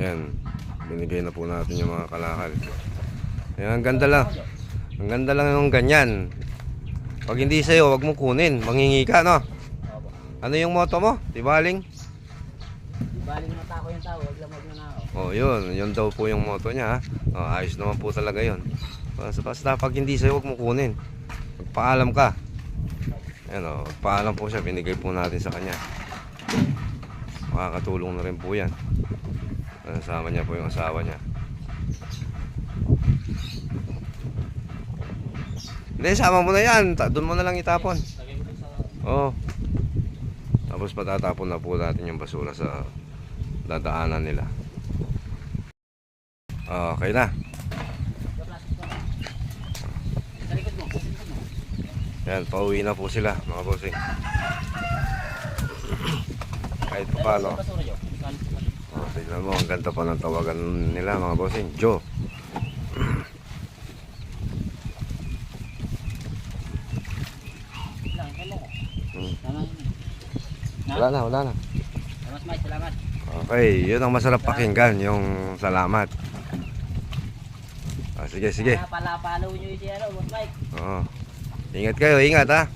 Ayan, binigay na po natin yung mga kalakal. Ayan, ang ganda lang. Ang ganda lang yung ganyan. Pag hindi sa'yo, wag mo kunin. Mangingi ka, no? Ano yung moto mo? Tibaling? Di baling mata ko yung tao, wag lang wag na ako. Oh, yun. Yun daw po yung moto niya, ha? Oh, ayos naman po talaga yun. Basta, basta pag hindi sa'yo, wag mo kunin. Magpaalam ka. Ayan, oh. Paalam po siya. Binigay po natin sa kanya. Makakatulong na rin po yan. Kasama niya po yung asawa niya. Hindi, sama mo na yan. Doon mo na lang itapon. Oo. Tapos patatapon na po natin yung basura sa dadaanan nila. Okay na. Yan, pauwi na po sila mga bossing. Kahit pa paano. Tignan mo, ang ganda pa ng tawagan nila mga bossing. Joe. Hmm. Wala na, wala na. Salamat, Mike. Salamat. Okay, yun ang masarap pakinggan, yung salamat. Ah, sige, sige. Pala, pala, follow nyo yung si ano, Mike. Oo. Ingat kayo, ingat ha.